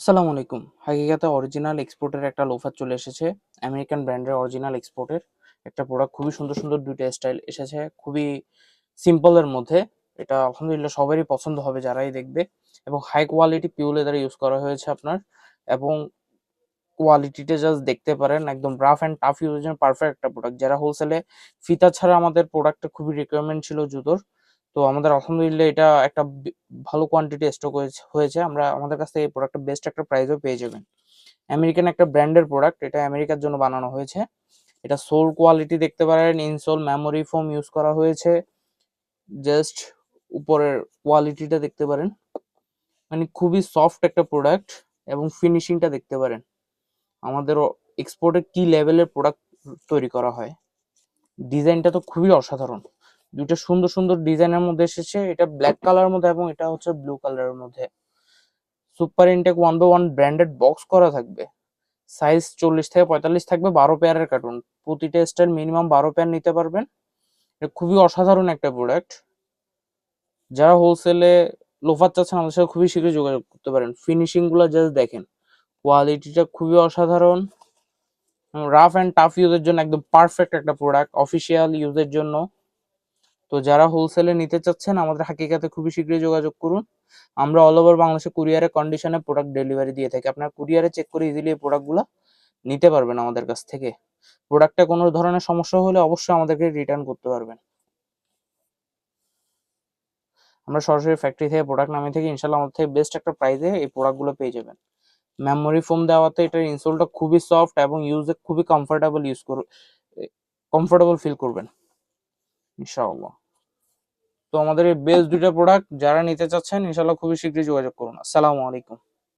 আসসালামু আলাইকুম। হাকিকাতে অরিজিনাল এক্সপোর্টের একটা লোফার চলে এসেছে। আমেরিকান ব্র্যান্ডের অরিজিনাল এক্সপোর্টের একটা প্রোডাক্ট খুবই সুন্দর সুন্দর দুইটা স্টাইল এসেছে। খুবই সিম্পলের মধ্যে। এটা আলহামদুলিল্লাহ সবারই পছন্দ হবে যারাই দেখবে। এবং high quality pure leather use করা হয়েছে আপনার। এবং কোয়ালিটিটা জাস্ট দেখতে পারেন। একদম রাফ অ্যান্ড টাফ ইউজের পারফেক্ট একটা প্রোডাক্ট যারা হোলসেলে ফিতা ছাড়া আমাদের প্রোডাক্টটা খুবই রিকোয়ারমেন্ট ছিল জুতোর। তো আমাদের আলহামদুলিল্লাহ এটা একটা ভালো কোয়ান্টিটি স্টক হয়েছে আমরা, আমাদের কাছ থেকে এই প্রোডাক্টটা বেস্ট একটা প্রাইজও পেয়ে যাবেন। আমেরিকান একটা ব্র্যান্ডের প্রোডাক্ট এটা আমেরিকার জন্য বানানো হয়েছে। এটা সোল কোয়ালিটি দেখতে পারেন ইনসোল মেমোরি ফোম ইউজ করা হয়েছে। জাস্ট উপরের কোয়ালিটিটা দেখতে পারেন। মানে খুবই সফট একটা প্রোডাক্ট এবং ফিনিশিংটা দেখতে পারেন। আমাদের এক্সপোর্টে কি লেভেলের প্রোডাক্ট তৈরি করা হয়। ডিজাইনটা তো খুবই অসাধারণ। দুইটা সুন্দর সুন্দর ডিজাইনের মধ্যে এসেছে। এটা ব্ল্যাক কালার মধ্যে এবং এটা হচ্ছে ব্লু কালারের মধ্যে। Super intake one by one branded box করা থাকবে। সাইজ চল্লিশ থেকে পঁয়তাল্লিশ থাকবে, বারো পেয়ারের কার্টুন প্রতিটা স্টার মিনিমাম বারো পেয়ার নিতে পারবেন। এটা খুবই অসাধারণ একটা প্রোডাক্ট যারা হোলসেলে লোফার চাচ্ছেন, আমাদের সাথে খুবই শীঘ্রই যোগাযোগ করতে পারেন। ফিনিশিংগুলো জাস্ট দেখেন। কোয়ালিটিটা খুবই অসাধারণ। রাফ অ্যান্ড টাফ ইউজের জন্য একদম পারফেক্ট একটা প্রোডাক্ট অফিসিয়াল ইউজের জন্য। তো যারা হোলসেলে নিতে চাচ্ছেন, আমাদের হাকিকাতে খুবই শীঘ্রই যোগাযোগ করুন। আমরা অল ওভার বাংলাদেশে কুরিয়ারে কন্ডিশনে প্রোডাক্ট ডেলিভারি দিয়ে থাকি। আপনার কুরিয়ারে চেক করে ইজিলি এই প্রোডাক্টগুলো নিতে পারবেন আমাদের কাছ থেকে। প্রোডাক্টে কোনো ধরনের সমস্যা হলে অবশ্যই আমাদেরকে রিটার্ন করতে পারবেন। আমরা সরাসরি ফ্যাক্টরি থেকে প্রোডাক্ট নামিয়ে থেকে। ইনশাল্লাহ আমাদের থেকে বেস্ট একটা প্রাইসে এই প্রোডাক্টগুলো পেয়ে যাবেন। মেমোরি ফোম দেওয়াতে এটার ইনসোলটা খুবই সফট এবং ইউজে খুবই কমফোর্টেবল ইউজ কর কমফোর্টেবল ফিল করবেন। ইনশাআল্লাহ। তো আমাদের এই বেস্ট দুইটা প্রোডাক্ট যারা নিতে চাচ্ছেন, ইনশাআল্লাহ খুবই শীঘ্রই যোগাযোগ করুন। আসসালামু আলাইকুম।